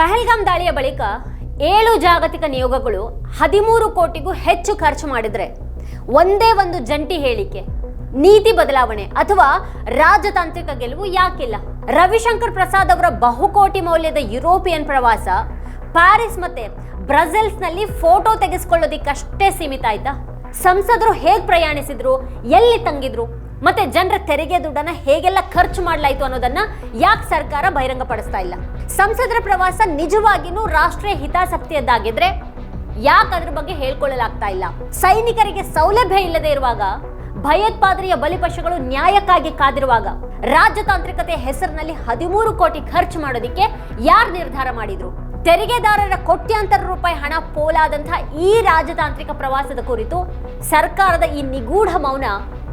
ಪಹಲ್ಗಾಮ್ ದಾಳಿಯ ಬಳಿಕ ಏಳು ಜಾಗತಿಕ ನಿಯೋಗಗಳು ಹದಿಮೂರು ಕೋಟಿಗೂ ಹೆಚ್ಚು ಖರ್ಚು ಮಾಡಿದರೆ ಒಂದೇ ಒಂದು ಜಂಟಿ ಹೇಳಿಕೆ, ನೀತಿ ಬದಲಾವಣೆ ಅಥವಾ ರಾಜತಾಂತ್ರಿಕ ಗೆಲುವು ಯಾಕಿಲ್ಲ. ರವಿಶಂಕರ್ ಪ್ರಸಾದ್ ಅವರ ಬಹುಕೋಟಿ ಮೌಲ್ಯದ ಯುರೋಪಿಯನ್ ಪ್ರವಾಸ ಪ್ಯಾರಿಸ್ ಮತ್ತೆ ಬ್ರಸೆಲ್ಸ್ನಲ್ಲಿ ಫೋಟೋ ತೆಗೆಸ್ಕೊಳ್ಳೋದಿಕ್ಕಷ್ಟೇ ಸೀಮಿತ ಆಯ್ತಾ? ಸಂಸದರು ಹೇಗೆ ಪ್ರಯಾಣಿಸಿದ್ರು, ಎಲ್ಲಿ ತಂಗಿದ್ರು? ಮತ್ತೆ ಜನರ ತೆರಿಗೆ ದುಡ್ಡನ್ನ ಹೇಗೆಲ್ಲ ಖರ್ಚು ಮಾಡಲಾಯಿತು ಅನ್ನೋದನ್ನ ಯಾಕೆ ಸರ್ಕಾರ ಬಹಿರಂಗಪಡಿಸ್ತಾ ಇಲ್ಲ ಸಂಸದರ ಪ್ರವಾಸ ನಿಜವಾಗಿನೂ ರಾಷ್ಟ್ರೀಯ ಹಿತಾಸಕ್ತಿಯದ್ದಾಗಿದ್ರೆ ಯಾಕೆ ಅದ್ರ ಬಗ್ಗೆ ಹೇಳ್ಕೊಳ್ಳಲಾಗ್ತಾ ಇಲ್ಲ ಸೈನಿಕರಿಗೆ ಸೌಲಭ್ಯ ಇಲ್ಲದೆ ಇರುವಾಗ, ಭಯೋತ್ಪಾದನೆಯ ಬಲಿಪಶುಗಳು ನ್ಯಾಯಕ್ಕಾಗಿ ಕಾದಿರುವಾಗ ರಾಜತಾಂತ್ರಿಕತೆ ಹೆಸರಿನಲ್ಲಿ ಹದಿಮೂರು ಕೋಟಿ ಖರ್ಚು ಮಾಡೋದಿಕ್ಕೆ ಯಾರು ನಿರ್ಧಾರ ಮಾಡಿದ್ರು? ತೆರಿಗೆದಾರರ ಕೋಟ್ಯಾಂತರ ರೂಪಾಯಿ ಹಣ ಪೋಲಾದಂತಹ ಈ ರಾಜತಾಂತ್ರಿಕ ಪ್ರವಾಸದ ಕುರಿತು ಸರ್ಕಾರದ ಈ ನಿಗೂಢ ಮೌನ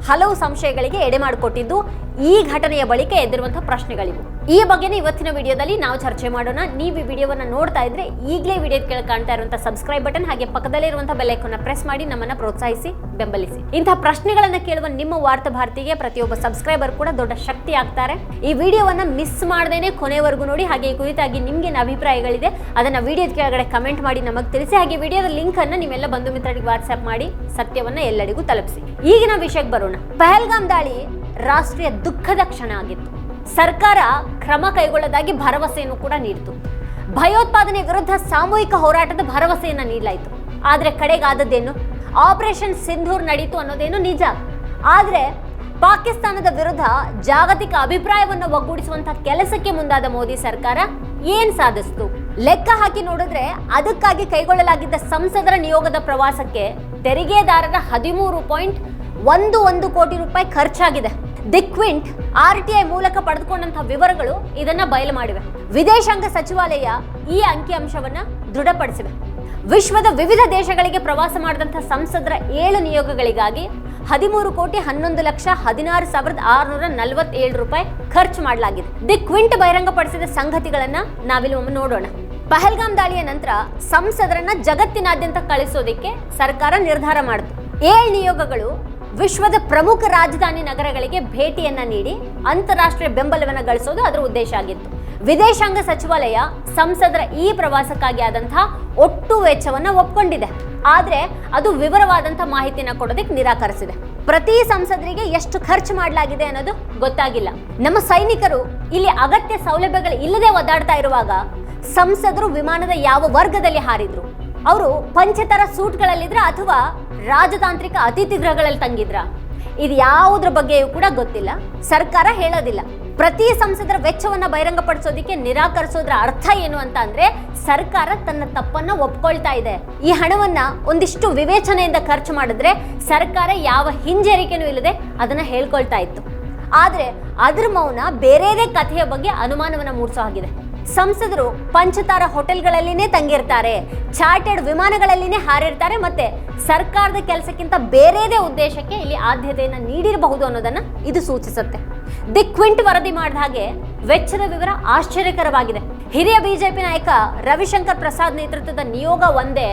ಹಲವು ಸಂಶಯಗಳಿಗೆ ಎಡೆ ಮಾಡಿಕೊಟ್ಟಿದ್ದು ಈ ಘಟನೆಯ ಬಳಿಕ ಎದ್ದಿರುವಂತಹ ಪ್ರಶ್ನೆಗಳಿವೆ. ಈ ಬಗ್ಗೆನೇ ಇವತ್ತಿನ ವಿಡಿಯೋದಲ್ಲಿ ನಾವು ಚರ್ಚೆ ಮಾಡೋಣ. ನೀವು ಈ ವಿಡಿಯೋವನ್ನು ನೋಡ್ತಾ ಇದ್ರೆ ಈಗಲೇ ವಿಡಿಯೋ ಕೆಳಗೆ ಕಾಣ್ತಾ ಇರುವಂತಹ ಸಬ್ಸ್ಕ್ರೈಬ್ ಬಟನ್ ಹಾಗೆ ಪಕ್ಕದಲ್ಲೇ ಇರುವಂತಹ ಬೆಲ್ ಐಕಾನ್ನ ಪ್ರೆಸ್ ಮಾಡಿ ನಮ್ಮನ್ನ ಪ್ರೋತ್ಸಾಹಿಸಿ, ಬೆಂಬಲಿಸಿ. ಇಂತಹ ಪ್ರಶ್ನೆಗಳನ್ನ ಕೇಳುವ ನಿಮ್ಮ ವಾರ್ತಾ ಭಾರತಿಗೆ ಪ್ರತಿಯೊಬ್ಬ ಸಬ್ಸ್ಕ್ರೈಬರ್ ಕೂಡ ದೊಡ್ಡ ಶಕ್ತಿ ಆಗ್ತಾರೆ. ಈ ವಿಡಿಯೋವನ್ನ ಮಿಸ್ ಮಾಡದೇನೆ ಕೊನೆವರೆಗೂ ನೋಡಿ. ಹಾಗೆ ಈ ಕುರಿತಾಗಿ ನಿಮ್ಗೆ ಏನ್ ಅಭಿಪ್ರಾಯಗಳಿದೆ ಅದನ್ನ ವಿಡಿಯೋದ ಕೆಳಗಡೆ ಕಮೆಂಟ್ ಮಾಡಿ ನಮಗೆ ತಿಳಿಸಿ. ಹಾಗೆ ವಿಡಿಯೋದ ಲಿಂಕ್ ಅನ್ನ ನಿಮ್ಮೆಲ್ಲ ಬಂಧು ಮಿತ್ರರಿಗೆ ವಾಟ್ಸ್ಆಪ್ ಮಾಡಿ ಸತ್ಯವನ್ನ ಎಲ್ಲರಿಗೂ ತಲುಪಿಸಿ. ಈಗಿನ ವಿಷಯಕ್ಕೆ ಬರೋಣ. ಪಹಲ್ಗಾಮ್ ದಾಳಿ ರಾಷ್ಟ್ರೀಯ ದುಃಖದ ಕ್ಷಣ ಆಗಿತ್ತು. ಸರ್ಕಾರ ಕ್ರಮ ಕೈಗೊಳ್ಳೋದಾಗಿ ಭರವಸೆಯನ್ನು ಕೂಡ ನೀಡಿತು. ಭಯೋತ್ಪಾದನೆ ವಿರುದ್ಧ ಸಾಮೂಹಿಕ ಹೋರಾಟದ ಭರವಸೆಯನ್ನು ನೀಡಲಾಯಿತು. ಆದರೆ ಕಡೆಗಾದದ್ದೇನು? ಆಪರೇಷನ್ ಸಿಂಧೂರ್ ನಡೀತು ಅನ್ನೋದೇನು ನಿಜ. ಆದರೆ ಪಾಕಿಸ್ತಾನದ ವಿರುದ್ಧ ಜಾಗತಿಕ ಅಭಿಪ್ರಾಯವನ್ನು ಒಗ್ಗೂಡಿಸುವಂತಹ ಕೆಲಸಕ್ಕೆ ಮುಂದಾದ ಮೋದಿ ಸರ್ಕಾರ ಏನ್ ಸಾಧಿಸ್ತು? ಲೆಕ್ಕ ಹಾಕಿ ನೋಡಿದ್ರೆ ಅದಕ್ಕಾಗಿ ಕೈಗೊಳ್ಳಲಾಗಿದ್ದ ಸಂಸದರ ನಿಯೋಗದ ಪ್ರವಾಸಕ್ಕೆ ತೆರಿಗೆದಾರರ ಹದಿಮೂರು ಪಾಯಿಂಟ್ ಒಂದು ಒಂದು ಕೋಟಿ ರೂಪಾಯಿ ಖರ್ಚಾಗಿದೆ. The Quint R T I ಮೂಲಕ ಪಡೆದುಕೊಂಡಂತಹ ವಿವರಗಳು ಇದನ್ನ ಬಯಲು ಮಾಡಿವೆ. ವಿದೇಶಾಂಗ ಸಚಿವಾಲಯ ಈ ಅಂಕಿಅಂಶವನ್ನ ದೃಢಪಡಿಸಿವೆ. ವಿಶ್ವದ ವಿವಿಧ ದೇಶಗಳಿಗೆ ಪ್ರವಾಸ ಮಾಡಿದಂತಹ ಸಂಸದರ ಏಳು ನಿಯೋಗಗಳಿಗಾಗಿ ಹದಿಮೂರು ಕೋಟಿ ಹನ್ನೊಂದು ಲಕ್ಷ ಹದಿನಾರು ಸಾವಿರದ ಆರುನೂರ ನಲವತ್ತೇಳು ರೂಪಾಯಿ ಖರ್ಚು ಮಾಡಲಾಗಿದೆ. ದಿ ಕ್ವಿಂಟ್ ಬಹಿರಂಗಪಡಿಸಿದ ಸಂಗತಿಗಳನ್ನ ನಾವಿಲ್ಲಿ ಒಮ್ಮೆ ನೋಡೋಣ. ಪಹಲ್ಗಾಮ್ ದಾಳಿಯ ನಂತರ ಸಂಸದರನ್ನ ಜಗತ್ತಿನಾದ್ಯಂತ ಕಳಿಸೋದಕ್ಕೆ ಸರ್ಕಾರ ನಿರ್ಧಾರ ಮಾಡಿತು. ಏಳು ನಿಯೋಗಗಳು ವಿಶ್ವದ ಪ್ರಮುಖ ರಾಜಧಾನಿ ನಗರಗಳಿಗೆ ಭೇಟಿಯನ್ನ ನೀಡಿ ಅಂತಾರಾಷ್ಟ್ರೀಯ ಬೆಂಬಲವನ್ನು ಗಳಿಸೋದು ಅದರ ಉದ್ದೇಶ ಆಗಿತ್ತು. ವಿದೇಶಾಂಗ ಸಚಿವಾಲಯ ಸಂಸದರ ಈ ಪ್ರವಾಸಕ್ಕಾಗಿ ಆದಂತಹ ಒಟ್ಟು ವೆಚ್ಚವನ್ನು ಒಪ್ಕೊಂಡಿದೆ. ಆದರೆ ಅದು ವಿವರವಾದಂತಹ ಮಾಹಿತಿನ ಕೊಡೋದಕ್ಕೆ ನಿರಾಕರಿಸಿದೆ. ಪ್ರತಿ ಸಂಸದರಿಗೆ ಎಷ್ಟು ಖರ್ಚು ಮಾಡಲಾಗಿದೆ ಅನ್ನೋದು ಗೊತ್ತಾಗಿಲ್ಲ. ನಮ್ಮ ಸೈನಿಕರು ಇಲ್ಲಿ ಅಗತ್ಯ ಸೌಲಭ್ಯಗಳು ಇಲ್ಲದೆ ಒದ್ದಾಡ್ತಾ ಇರುವಾಗ ಸಂಸದರು ವಿಮಾನದ ಯಾವ ವರ್ಗದಲ್ಲಿ ಹಾರಿದ್ರು. ಅವರು ಪಂಚತರ ಸೂಟ್ಗಳಲ್ಲಿದ್ರೆ ಅಥವಾ ರಾಜತಾಂತ್ರಿಕ ಅತಿಥಿ ಗೃಹಗಳಲ್ಲಿ ತಂಗಿದ್ರ. ಇದು ಯಾವುದ್ರ ಬಗ್ಗೆಯೂ ಕೂಡ ಗೊತ್ತಿಲ್ಲ. ಸರ್ಕಾರ ಹೇಳೋದಿಲ್ಲ. ಪ್ರತಿ ಸಂಸದರ ವೆಚ್ಚವನ್ನ ಬಹಿರಂಗಪಡಿಸೋದಕ್ಕೆ ನಿರಾಕರಿಸೋದ್ರ ಅರ್ಥ ಏನು ಅಂತ ಅಂದ್ರೆ ಸರ್ಕಾರ ತನ್ನ ತಪ್ಪನ್ನ ಒಪ್ಕೊಳ್ತಾ ಇದೆ. ಈ ಹಣವನ್ನ ಒಂದಿಷ್ಟು ವಿವೇಚನೆಯಿಂದ ಖರ್ಚು ಮಾಡಿದ್ರೆ ಸರ್ಕಾರ ಯಾವ ಹಿಂಜರಿಕೆನೂ ಇಲ್ಲದೆ ಅದನ್ನ ಹೇಳ್ಕೊಳ್ತಾ ಇತ್ತು. ಆದ್ರೆ ಅದ್ರ ಮೌನ ಬೇರೆದೇ ಕಥೆಯ ಬಗ್ಗೆ ಅನುಮಾನವನ್ನ ಮೂಡಿಸೋ ಹಾಗಿದೆ. ಸಂಸದರು ಪಂಚತಾರ ಹೋಟೆಲ್ಗಳಲ್ಲಿನೇ ತಂಗಿರ್ತಾರೆ. ಚಾರ್ಟೆಡ್ ವಿಮಾನಗಳಲ್ಲಿನೇ ಹಾರಿರ್ತಾರೆ ಮತ್ತೆ ಸರ್ಕಾರದ ಕೆಲಸಕ್ಕಿಂತ ಬೇರೆದೇ ಉದ್ದೇಶಕ್ಕೆ ಇಲ್ಲಿ ಆದ್ಯತೆಯನ್ನು ನೀಡಿರಬಹುದು ಅನ್ನೋದನ್ನ ಇದು ಸೂಚಿಸುತ್ತೆ. ದಿ ಕ್ವಿಂಟ್ ವರದಿ ಮಾಡಿದ ಹಾಗೆ ವೆಚ್ಚದ ವಿವರ ಆಶ್ಚರ್ಯಕರವಾಗಿದೆ. ಹಿರಿಯ ಬಿಜೆಪಿ ನಾಯಕ ರವಿಶಂಕರ್ ಪ್ರಸಾದ್ ನೇತೃತ್ವದ ನಿಯೋಗ ಒಂದೇ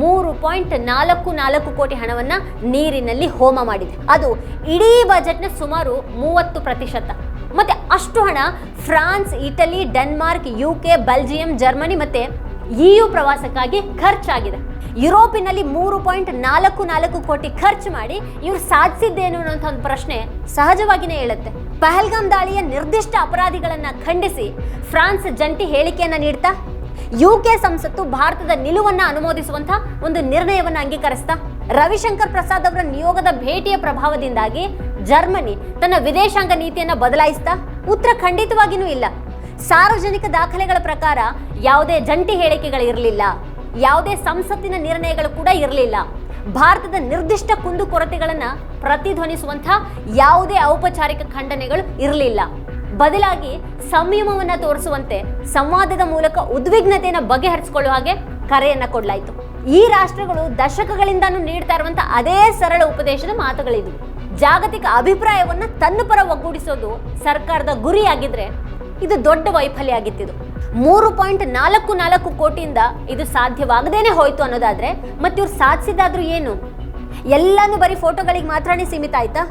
ಮೂರು ಪಾಯಿಂಟ್ ನಾಲ್ಕು ನಾಲ್ಕು ಕೋಟಿ ಹಣವನ್ನ ನೀರಿನಲ್ಲಿ ಹೋಮ ಮಾಡಿದೆ. ಅದು ಇಡೀ ಬಜೆಟ್ನ ಸುಮಾರು ಮೂವತ್ತು ಪ್ರತಿಶತ. ಮತ್ತೆ ಅಷ್ಟು ಹಣ France, Italy, Denmark U K Belgium, Germany ಮತ್ತೆ ಇಯು ಪ್ರವಾಸಕ್ಕಾಗಿ ಖರ್ಚಾಗಿದೆ. ಯುರೋಪಿನಲ್ಲಿ ಮೂರು ಪಾಯಿಂಟ್ ನಾಲ್ಕು ನಾಲ್ಕು ಕೋಟಿ ಖರ್ಚು ಮಾಡಿ ಇವ್ರು ಸಾಧಿಸಿದ್ದೇನು ಅನ್ನೋಂಥ ಒಂದು ಪ್ರಶ್ನೆ ಸಹಜವಾಗಿಯೇ ಹೇಳುತ್ತೆ. ಪಹಲ್ಗಾಮ್ ದಾಳಿಯ ನಿರ್ದಿಷ್ಟ ಅಪರಾಧಿಗಳನ್ನ ಖಂಡಿಸಿ ಫ್ರಾನ್ಸ್ ಜಂಟಿ ಹೇಳಿಕೆಯನ್ನ ನೀಡ್ತಾ ಯು ಕೆ ಸಂಸತ್ತು ಭಾರತದ ನಿಲುವನ್ನ ಅನುಮೋದಿಸುವಂತ ಒಂದು ನಿರ್ಣಯವನ್ನು ಅಂಗೀಕರಿಸ್ತಾ, ರವಿಶಂಕರ್ ಪ್ರಸಾದ್ ಅವರ ನಿಯೋಗದ ಭೇಟಿಯ ಪ್ರಭಾವದಿಂದಾಗಿ ಜರ್ಮನಿ ತನ್ನ ವಿದೇಶಾಂಗ ನೀತಿಯನ್ನ ಬದಲಾಯಿಸ್ತಾ ಉತ್ತರ ಖಂಡಿತವಾಗಿಯೂ ಇಲ್ಲ. ಸಾರ್ವಜನಿಕ ದಾಖಲೆಗಳ ಪ್ರಕಾರ ಯಾವುದೇ ಜಂಟಿ ಹೇಳಿಕೆಗಳಿರಲಿಲ್ಲ ಯಾವುದೇ ಸಂಸತ್ತಿನ ನಿರ್ಣಯಗಳು ಕೂಡ ಇರಲಿಲ್ಲ. ಭಾರತದ ನಿರ್ದಿಷ್ಟ ಕುಂದುಕೊರತೆಗಳನ್ನ ಪ್ರತಿಧ್ವನಿಸುವಂಥ ಯಾವುದೇ ಔಪಚಾರಿಕ ಖಂಡನೆಗಳು ಇರಲಿಲ್ಲ. ಬದಲಾಗಿ ಸಂಯಮವನ್ನ ತೋರಿಸುವಂತೆ ಸಂವಾದದ ಮೂಲಕ ಉದ್ವಿಗ್ನತೆಯನ್ನು ಬಗೆಹರಿಸಿಕೊಳ್ಳುವ ಹಾಗೆ ಕರೆಯನ್ನ ಕೊಡಲಾಯಿತು. ಈ ರಾಷ್ಟ್ರಗಳು ದಶಕಗಳಿಂದಾನು ನೀಡ್ತಾ ಇರುವಂತ ಅದೇ ಸರಳ ಉಪದೇಶದ ಮಾತುಗಳಿದು ಜಾಗತಿಕ ಅಭಿಪ್ರಾಯವನ್ನ ತನ್ನ ಪರ ಒಗ್ಗೂಡಿಸೋದು ಸರ್ಕಾರದ ಗುರಿಯಾಗಿದ್ರೆ ಇದು ದೊಡ್ಡ ವೈಫಲ್ಯ ಆಗಿತ್ತಿದು ಮೂರು ಪಾಯಿಂಟ್ ನಾಲ್ಕು ನಾಲ್ಕು ಕೋಟಿಯಿಂದ ಇದು ಸಾಧ್ಯವಾಗದೇನೆ ಹೋಯ್ತು ಅನ್ನೋದಾದ್ರೆ ಮತ್ತೆ ಇವ್ರು ಸಾಧಿಸಿದಾದ್ರೂ ಏನು? ಎಲ್ಲಾನು ಬರೀ ಫೋಟೋಗಳಿಗೆ ಮಾತ್ರನೇ ಸೀಮಿತ ಆಯ್ತಾ?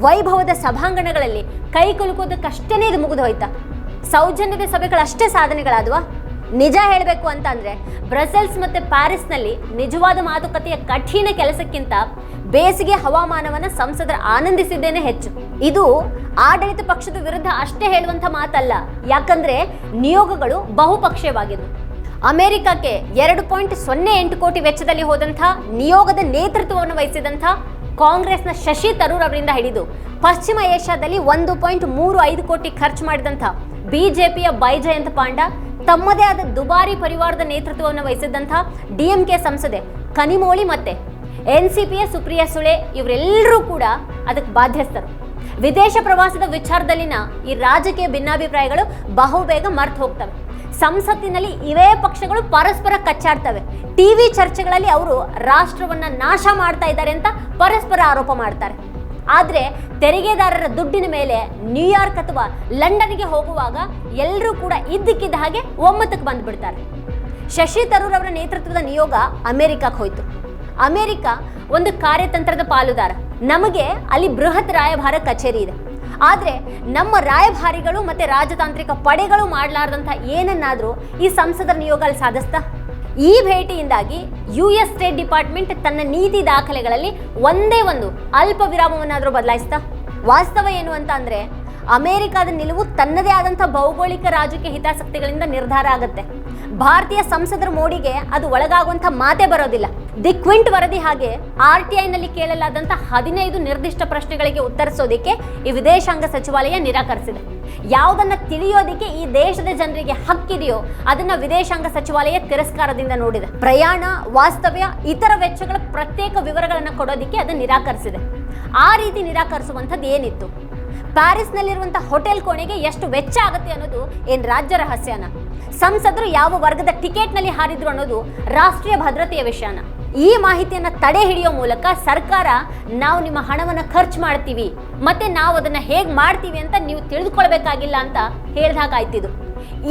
ವೈಭವದ ಸಭಾಂಗಣಗಳಲ್ಲಿ ಕೈ ಕುಲುಕೋದಕ್ಕಷ್ಟೇ ಇದು ಮುಗಿದು ಹೋಯ್ತಾ? ಸೌಜನ್ಯದ ಸಭೆಗಳಷ್ಟೇ ಸಾಧನೆಗಳಾದ್ವಾ? ನಿಜ ಹೇಳಬೇಕು ಅಂತಂದ್ರೆ ಬ್ರಸೆಲ್ಸ್ ಮತ್ತೆ ಪ್ಯಾರಿಸ್ನಲ್ಲಿ ನಿಜವಾದ ಮಾತುಕತೆಯ ಕಠಿಣ ಕೆಲಸಕ್ಕಿಂತ ಬೇಸಿಗೆ ಹವಾಮಾನವನ್ನ ಸಂಸದರು ಆನಂದಿಸಿದ್ದೇನೆ ಹೆಚ್ಚು. ಇದು ಆಡಳಿತ ಪಕ್ಷದ ವಿರುದ್ಧ ಅಷ್ಟೇ ಹೇಳುವಂಥ ಮಾತಲ್ಲ. ಯಾಕಂದ್ರೆ ನಿಯೋಗಗಳು ಬಹುಪಕ್ಷೀಯವಾಗಿದ್ದು. ಅಮೆರಿಕಕ್ಕೆ ಎರಡು ಪಾಯಿಂಟ್ ಸೊನ್ನೆ ಎಂಟು ಕೋಟಿ ವೆಚ್ಚದಲ್ಲಿ ಹೋದಂಥ ನಿಯೋಗದ ನೇತೃತ್ವವನ್ನು ವಹಿಸಿದಂಥ ಕಾಂಗ್ರೆಸ್ನ ಶಶಿ ತರೂರ್ ಅವರಿಂದ ಹಿಡಿದು ಪಶ್ಚಿಮ ಏಷ್ಯಾದಲ್ಲಿ ಒಂದು ಪಾಯಿಂಟ್ ಮೂರು ಐದು ಕೋಟಿ ಖರ್ಚು ಮಾಡಿದಂಥ ಬಿಜೆಪಿಯ ಬೈಜಯಂತ್ ಪಾಂಡ ತಮ್ಮದೇ ಆದ ದುಬಾರಿ ಪರಿವಾರದ ನೇತೃತ್ವವನ್ನು ವಹಿಸಿದಂಥ ಡಿಎಂಕೆ ಸಂಸದೆ ಕನಿಮೋಳಿ ಮತ್ತೆ ಎನ್ ಸಿ ಪಿಯ ಸುಪ್ರಿಯಾ ಸುಳೆ ಇವರೆಲ್ಲರೂ ಕೂಡ ಅದಕ್ಕೆ ಬಾಧ್ಯಸ್ಥರು. ವಿದೇಶ ಪ್ರವಾಸದ ವಿಚಾರದಲ್ಲಿನ ಈ ರಾಜಕೀಯ ಭಿನ್ನಾಭಿಪ್ರಾಯಗಳು ಬಹುಬೇಗ ಮರ್ತು ಹೋಗ್ತವೆ. ಸಂಸತ್ತಿನಲ್ಲಿ ಇವೇ ಪಕ್ಷಗಳು ಪರಸ್ಪರ ಕಚ್ಚಾಡ್ತವೆ. ಟಿವಿ ಚರ್ಚೆಗಳಲ್ಲಿ ಅವರು ರಾಷ್ಟ್ರವನ್ನ ನಾಶ ಮಾಡ್ತಾ ಇದ್ದಾರೆ ಅಂತ ಪರಸ್ಪರ ಆರೋಪ ಮಾಡ್ತಾರೆ. ಆದರೆ ತೆರಿಗೆದಾರರ ದುಡ್ಡಿನ ಮೇಲೆ ನ್ಯೂಯಾರ್ಕ್ ಅಥವಾ ಲಂಡನ್ಗೆ ಹೋಗುವಾಗ ಎಲ್ಲರೂ ಕೂಡ ಇದ್ದಕ್ಕಿದ್ದ ಹಾಗೆ ಒಮ್ಮತಕ್ಕೆ ಬಂದುಬಿಡ್ತಾರೆ. ಶಶಿ ತರೂರ್ ಅವರ ನೇತೃತ್ವದ ನಿಯೋಗ ಅಮೆರಿಕಕ್ಕೆ ಹೋಯಿತು. ಅಮೆರಿಕ ಒಂದು ಕಾರ್ಯತಂತ್ರದ ಪಾಲುದಾರ. ನಮಗೆ ಅಲ್ಲಿ ಬೃಹತ್ ರಾಯಭಾರ ಕಚೇರಿ ಇದೆ. ಆದರೆ ನಮ್ಮ ರಾಯಭಾರಿಗಳು ಮತ್ತು ರಾಜತಾಂತ್ರಿಕ ಪಡೆಗಳು ಮಾಡಲಾರ್ದಂಥ ಏನನ್ನಾದರೂ ಈ ಸಂಸದರ ನಿಯೋಗ ಅಲ್ಲಿ ಸಾಧಿಸ್ತಾ? ಈ ಭೇಟಿಯಿಂದಾಗಿ ಯು ಎಸ್ ಸ್ಟೇಟ್ ಡಿಪಾರ್ಟ್ಮೆಂಟ್ ತನ್ನ ನೀತಿ ದಾಖಲೆಗಳಲ್ಲಿ ಒಂದೇ ಒಂದು ಅಲ್ಪ ವಿರಾಮವನ್ನಾದರೂ ಬದಲಾಯಿಸ್ತಾ? ವಾಸ್ತವ ಏನು ಅಂತ ಅಂದ್ರೆ ಅಮೆರಿಕದ ನಿಲುವು ತನ್ನದೇ ಆದಂಥ ಭೌಗೋಳಿಕ ರಾಜಕೀಯ ಹಿತಾಸಕ್ತಿಗಳಿಂದ ನಿರ್ಧಾರ ಆಗುತ್ತೆ. ಭಾರತೀಯ ಸಂಸದರ ಮೋಡಿಗೆ ಅದು ಒಳಗಾಗುವಂಥ ಮಾತೇ ಬರೋದಿಲ್ಲ. ದಿ ಕ್ವಿಂಟ್ ವರದಿ ಹಾಗೆ ಆರ್ ಟಿ ಐನಲ್ಲಿ ಕೇಳಲಾದಂಥ ಹದಿನೈದು ನಿರ್ದಿಷ್ಟ ಪ್ರಶ್ನೆಗಳಿಗೆ ಉತ್ತರಿಸೋದಕ್ಕೆ ಈ ವಿದೇಶಾಂಗ ಸಚಿವಾಲಯ ನಿರಾಕರಿಸಿದೆ. ಯಾವುದನ್ನ ತಿಳಿಯೋದಕ್ಕೆ ಈ ದೇಶದ ಜನರಿಗೆ ಹಕ್ಕಿದೆಯೋ ಅದನ್ನ ವಿದೇಶಾಂಗ ಸಚಿವಾಲಯ ತಿರಸ್ಕಾರದಿಂದ ನೋಡಿದೆ. ಪ್ರಯಾಣ, ವಾಸ್ತವ್ಯ, ಇತರ ವೆಚ್ಚಗಳ ಪ್ರತ್ಯೇಕ ವಿವರಗಳನ್ನು ಕೊಡೋದಕ್ಕೆ ಅದು ನಿರಾಕರಿಸಿದೆ. ಆ ರೀತಿ ನಿರಾಕರಿಸುವಂಥದ್ದು ಏನಿತ್ತು? ಪ್ಯಾರಿಸ್ನಲ್ಲಿರುವಂಥ ಹೋಟೆಲ್ ಕೋಣೆಗೆ ಎಷ್ಟು ವೆಚ್ಚ ಆಗುತ್ತೆ ಅನ್ನೋದು ಏನು ರಾಜ್ಯ ರಹಸ್ಯನ? ಸಂಸದರು ಯಾವ ವರ್ಗದ ಟಿಕೆಟ್ನಲ್ಲಿ ಹಾರಿದ್ರು ಅನ್ನೋದು ರಾಷ್ಟ್ರೀಯ ಭದ್ರತೆಯ ವಿಷಯನ. ಈ ಮಾಹಿತಿಯನ್ನು ತಡೆ ಹಿಡಿಯೋ ಮೂಲಕ ಸರ್ಕಾರ, ನಾವು ನಿಮ್ಮ ಹಣವನ್ನು ಖರ್ಚು ಮಾಡ್ತೀವಿ, ಮತ್ತೆ ನಾವು ಅದನ್ನು ಹೇಗೆ ಮಾಡ್ತೀವಿ ಅಂತ ನೀವು ತಿಳಿದುಕೊಳ್ಬೇಕಾಗಿಲ್ಲ ಅಂತ ಹೇಳ್ದಾಗಾಯ್ತಿದು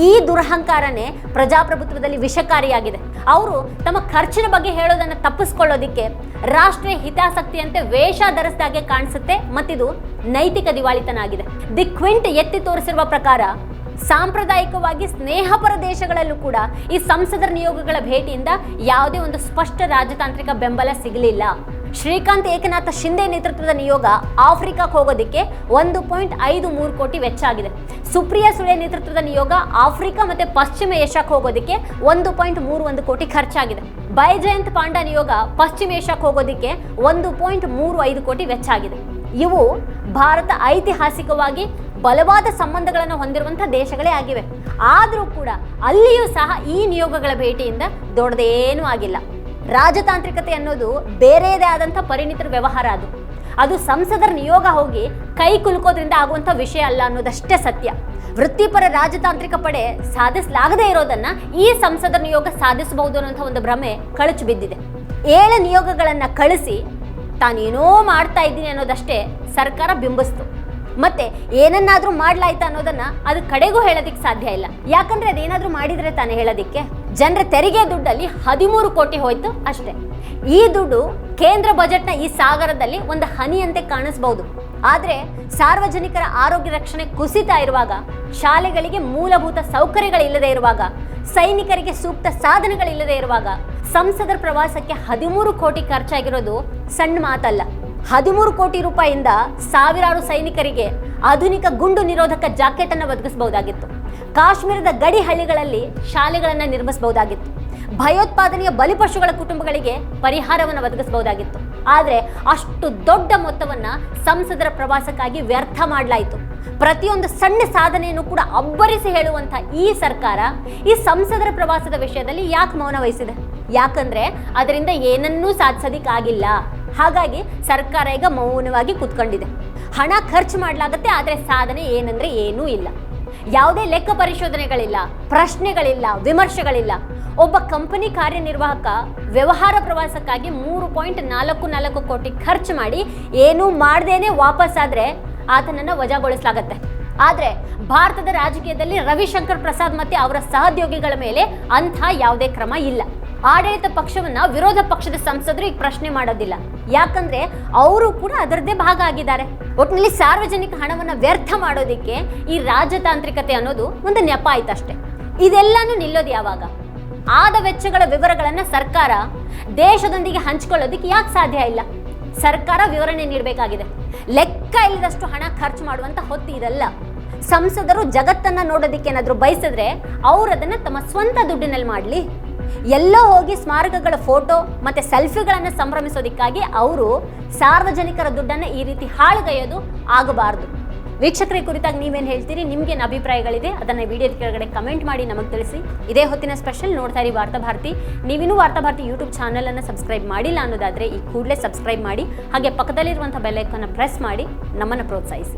ಈ ದುರಹಂಕಾರನೇ ಪ್ರಜಾಪ್ರಭುತ್ವದಲ್ಲಿ ವಿಷಕಾರಿಯಾಗಿದೆ. ಅವರು ತಮ್ಮ ಖರ್ಚಿನ ಬಗ್ಗೆ ಹೇಳೋದನ್ನು ತಪ್ಪಿಸ್ಕೊಳ್ಳೋದಿಕ್ಕೆ ರಾಷ್ಟ್ರೀಯ ಹಿತಾಸಕ್ತಿಯಂತೆ ವೇಷ ಧರಿಸಿದಾಗೆ ಕಾಣಿಸುತ್ತೆ ಮತ್ತಿದು ನೈತಿಕ ದಿವಾಳಿತನ ಆಗಿದೆ ದಿ ಕ್ವಿಂಟ್ ಎತ್ತಿ ತೋರಿಸಿರುವ ಪ್ರಕಾರ ಸಾಂಪ್ರದಾಯಿಕವಾಗಿ ಸ್ನೇಹಪರ ದೇಶಗಳಲ್ಲೂ ಕೂಡ ಈ ಸಂಸದರ ನಿಯೋಗಗಳ ಭೇಟಿಯಿಂದ ಯಾವುದೇ ಒಂದು ಸ್ಪಷ್ಟ ರಾಜತಾಂತ್ರಿಕ ಬೆಂಬಲ ಸಿಗಲಿಲ್ಲ. ಶ್ರೀಕಾಂತ್ ಏಕನಾಥ ಶಿಂದೆ ನೇತೃತ್ವದ ನಿಯೋಗ ಆಫ್ರಿಕಾಕ್ಕೆ ಹೋಗೋದಕ್ಕೆ ಒಂದು ಪಾಯಿಂಟ್ ಐದು ಮೂರು ಕೋಟಿ ವೆಚ್ಚ ಆಗಿದೆ. ಸುಪ್ರಿಯಾ ಸುಳೆ ನೇತೃತ್ವದ ನಿಯೋಗ ಆಫ್ರಿಕಾ ಮತ್ತು ಪಶ್ಚಿಮ ಏಷ್ಯಾಕ್ಕೆ ಹೋಗೋದಕ್ಕೆ ಒಂದು ಪಾಯಿಂಟ್ ಮೂರು ಒಂದು ಕೋಟಿ ಖರ್ಚಾಗಿದೆ. ಬೈಜಯಂತ್ ಪಾಂಡ ನಿಯೋಗ ಪಶ್ಚಿಮ ಏಷ್ಯಾಕ್ಕೆ ಹೋಗೋದಕ್ಕೆ ಒಂದು ಪಾಯಿಂಟ್ ಮೂರು ಐದು ಕೋಟಿ ವೆಚ್ಚ ಆಗಿದೆ. ಇವು ಭಾರತ ಐತಿಹಾಸಿಕವಾಗಿ ಬಲವಾದ ಸಂಬಂಧಗಳನ್ನು ಹೊಂದಿರುವಂಥ ದೇಶಗಳೇ ಆಗಿವೆ. ಆದರೂ ಕೂಡ ಅಲ್ಲಿಯೂ ಸಹ ಈ ನಿಯೋಗಗಳ ಭೇಟಿಯಿಂದ ದೊಡ್ಡದೇನೂ ಆಗಿಲ್ಲ. ರಾಜತಾಂತ್ರಿಕತೆ ಅನ್ನೋದು ಬೇರೆಯದೇ ಆದಂಥ ಪರಿಣಿತರ ವ್ಯವಹಾರ ಅದು. ಅದು ಸಂಸದರ ನಿಯೋಗ ಹೋಗಿ ಕೈ ಕುಲುಕೋದ್ರಿಂದ ಆಗುವಂಥ ವಿಷಯ ಅಲ್ಲ ಅನ್ನೋದಷ್ಟೇ ಸತ್ಯ. ವೃತ್ತಿಪರ ರಾಜತಾಂತ್ರಿಕ ಪಡೆ ಸಾಧಿಸಲಾಗದೇ ಇರೋದನ್ನ ಈ ಸಂಸದರ ನಿಯೋಗ ಸಾಧಿಸಬಹುದು ಅನ್ನೋಂಥ ಒಂದು ಭ್ರಮೆ ಕಳಚು ಬಿದ್ದಿದೆ. ಏಳು ನಿಯೋಗಗಳನ್ನು ಕಳಿಸಿ ತಾನೇನೋ ಮಾಡ್ತಾ ಇದ್ದೀನಿ ಅನ್ನೋದಷ್ಟೇ ಸರ್ಕಾರ ಬಿಂಬಿಸ್ತು. ಮತ್ತೆ ಏನನ್ನಾದ್ರೂ ಮಾಡ್ಲಾಯ್ತಾ ಅನ್ನೋದನ್ನ ಅದು ಕಡೆಗೂ ಹೇಳೋದಿಕ್ ಸಾಧ್ಯ ಇಲ್ಲ. ಯಾಕಂದ್ರೆ ಅದೇನಾದ್ರೂ ಮಾಡಿದ್ರೆ ತಾನೇ ಹೇಳೋದಿಕ್ಕೆ. ಜನರ ತೆರಿಗೆ ದುಡ್ಡಲ್ಲಿ ಹದಿಮೂರು ಕೋಟಿ ಹೋಯ್ತು ಅಷ್ಟೇ. ಈ ದುಡ್ಡು ಕೇಂದ್ರ ಬಜೆಟ್ನ ಈ ಸಾಗರದಲ್ಲಿ ಒಂದು ಹನಿಯಂತೆ ಕಾಣಿಸ್ಬಹುದು ಆದ್ರೆ ಸಾರ್ವಜನಿಕರ ಆರೋಗ್ಯ ರಕ್ಷಣೆ ಕುಸಿತಾ ಇರುವಾಗ, ಶಾಲೆಗಳಿಗೆ ಮೂಲಭೂತ ಸೌಕರ್ಯಗಳಿಲ್ಲದೆ ಇರುವಾಗ, ಸೈನಿಕರಿಗೆ ಸೂಕ್ತ ಸಾಧನಗಳಿಲ್ಲದೆ ಇರುವಾಗ, ಸಂಸದರ ಪ್ರವಾಸಕ್ಕೆ ಹದಿಮೂರು ಕೋಟಿ ಖರ್ಚಾಗಿರೋದು ಸಣ್ಣ ಮಾತಲ್ಲ. ಹದಿಮೂರು ಕೋಟಿ ರೂಪಾಯಿಯಿಂದ ಸಾವಿರಾರು ಸೈನಿಕರಿಗೆ ಆಧುನಿಕ ಗುಂಡು ನಿರೋಧಕ ಜಾಕೆಟ್ ಅನ್ನು ಒದಗಿಸಬಹುದಾಗಿತ್ತು. ಕಾಶ್ಮೀರದ ಗಡಿ ಹಳ್ಳಿಗಳಲ್ಲಿ ಶಾಲೆಗಳನ್ನು ನಿರ್ಮಿಸಬಹುದಾಗಿತ್ತು. ಭಯೋತ್ಪಾದನೆಯ ಬಲಿಪಶುಗಳ ಕುಟುಂಬಗಳಿಗೆ ಪರಿಹಾರವನ್ನು ಒದಗಿಸಬಹುದಾಗಿತ್ತು. ಆದರೆ ಅಷ್ಟು ದೊಡ್ಡ ಮೊತ್ತವನ್ನು ಸಂಸದರ ಪ್ರವಾಸಕ್ಕಾಗಿ ವ್ಯರ್ಥ ಮಾಡಲಾಯಿತು. ಪ್ರತಿಯೊಂದು ಸಣ್ಣ ಸಾಧನೆಯನ್ನು ಕೂಡ ಅಬ್ಬರಿಸಿ ಹೇಳುವಂಥ ಈ ಸರ್ಕಾರ ಈ ಸಂಸದರ ಪ್ರವಾಸದ ವಿಷಯದಲ್ಲಿ ಯಾಕೆ ಮೌನ ವಹಿಸಿದೆ? ಯಾಕಂದ್ರೆ ಅದರಿಂದ ಏನನ್ನೂ ಸಾಧಿಸೋದಿಕ್ಕಾಗಿಲ್ಲ. ಹಾಗಾಗಿ ಸರ್ಕಾರ ಈಗ ಮೌನವಾಗಿ ಕೂತ್ಕೊಂಡಿದೆ. ಹಣ ಖರ್ಚು ಮಾಡಲಾಗತ್ತೆ, ಆದರೆ ಸಾಧನೆ ಏನಂದ್ರೆ ಏನೂ ಇಲ್ಲ. ಯಾವುದೇ ಲೆಕ್ಕ ಪರಿಶೋಧನೆಗಳಿಲ್ಲ, ಪ್ರಶ್ನೆಗಳಿಲ್ಲ, ವಿಮರ್ಶೆಗಳಿಲ್ಲ. ಒಬ್ಬ ಕಂಪನಿ ಕಾರ್ಯನಿರ್ವಾಹಕ ವ್ಯವಹಾರ ಪ್ರವಾಸಕ್ಕಾಗಿ ಮೂರು ಪಾಯಿಂಟ್ ನಾಲ್ಕು ನಾಲ್ಕು ಕೋಟಿ ಖರ್ಚು ಮಾಡಿ ಏನೂ ಮಾಡ್ದೇನೆ ವಾಪಸ್ ಆದ್ರೆ ಆತನನ್ನ ವಜಾಗೊಳಿಸಲಾಗತ್ತೆ. ಆದರೆ ಭಾರತದ ರಾಜಕೀಯದಲ್ಲಿ ರವಿಶಂಕರ್ ಪ್ರಸಾದ್ ಮತ್ತು ಅವರ ಸಹೋದ್ಯೋಗಿಗಳ ಮೇಲೆ ಅಂಥ ಯಾವುದೇ ಕ್ರಮ ಇಲ್ಲ. ಆಡಳಿತ ಪಕ್ಷವನ್ನ ವಿರೋಧ ಪಕ್ಷದ ಸಂಸದರು ಈಗ ಪ್ರಶ್ನೆ ಮಾಡೋದಿಲ್ಲ. ಯಾಕಂದ್ರೆ ಅವರು ಕೂಡ ಅದರದ್ದೇ ಭಾಗ ಆಗಿದ್ದಾರೆ ಒಟ್ಟಿನಲ್ಲಿ ಸಾರ್ವಜನಿಕ ಹಣವನ್ನ ವ್ಯರ್ಥ ಮಾಡೋದಿಕ್ಕೆ ಈ ರಾಜತಾಂತ್ರಿಕತೆ ಅನ್ನೋದು ಒಂದು ನೆಪ ಆಯ್ತಷ್ಟೇ ಇದೆಲ್ಲಾನು ನಿಲ್ಲೋದು ಯಾವಾಗ? ಆದ ವೆಚ್ಚಗಳ ವಿವರಗಳನ್ನ ಸರ್ಕಾರ ದೇಶದೊಂದಿಗೆ ಹಂಚಿಕೊಳ್ಳೋದಕ್ಕೆ ಯಾಕೆ ಸಾಧ್ಯ ಇಲ್ಲ? ಸರ್ಕಾರ ವಿವರಣೆ ನೀಡಬೇಕಾಗಿದೆ. ಲೆಕ್ಕ ಇಲ್ಲದಷ್ಟು ಹಣ ಖರ್ಚು ಮಾಡುವಂತ ಹೊತ್ತು ಇದಲ್ಲ. ಸಂಸದರು ಜಗತ್ತನ್ನ ನೋಡೋದಿಕ್ಕೆ ಏನಾದರೂ ಬಯಸಿದ್ರೆ ಅವ್ರು ಅದನ್ನ ತಮ್ಮ ಸ್ವಂತ ದುಡ್ಡಿನಲ್ಲಿ ಮಾಡಲಿ. ಎಲ್ಲೋ ಹೋಗಿ ಸ್ಮಾರಕಗಳ ಫೋಟೋ ಮತ್ತೆ ಸೆಲ್ಫಿಗಳನ್ನು ಸಂಭ್ರಮಿಸೋದಕ್ಕಾಗಿ ಅವರು ಸಾರ್ವಜನಿಕರ ದುಡ್ಡನ್ನು ಈ ರೀತಿ ಹಾಳುಗೈಯೋದು ಆಗಬಾರ್ದು. ವೀಕ್ಷಕರ ಕುರಿತಾಗಿ ನೀವೇನು ಹೇಳ್ತೀರಿ? ನಿಮ್ಗೇನು ಅಭಿಪ್ರಾಯಗಳಿದೆ? ಅದನ್ನ ವಿಡಿಯೋದ ಕೆಳಗಡೆ ಕಮೆಂಟ್ ಮಾಡಿ ನಮಗೆ ತಿಳಿಸಿ. ಇದೇ ಹೊತ್ತಿನ ಸ್ಪೆಷಲ್ ನೋಡ್ತಾ ಇರಿ ವಾರ್ತಾ ಭಾರತಿ. ನೀವಿನ್ನೂ ವಾರ್ತಾ ಭಾರತಿ ಯೂಟ್ಯೂಬ್ ಚಾನಲನ್ನು ಸಬ್ಸ್ಕ್ರೈಬ್ ಮಾಡಿಲ್ಲ ಅನ್ನೋದಾದ್ರೆ ಈ ಕೂಡಲೇ ಸಬ್ಸ್ಕ್ರೈಬ್ ಮಾಡಿ, ಹಾಗೆ ಪಕ್ಕದಲ್ಲಿರುವಂಥ ಬೆಲ್ಲೈಕನ್ನ ಪ್ರೆಸ್ ಮಾಡಿ ನಮ್ಮನ್ನು ಪ್ರೋತ್ಸಾಹಿಸಿ.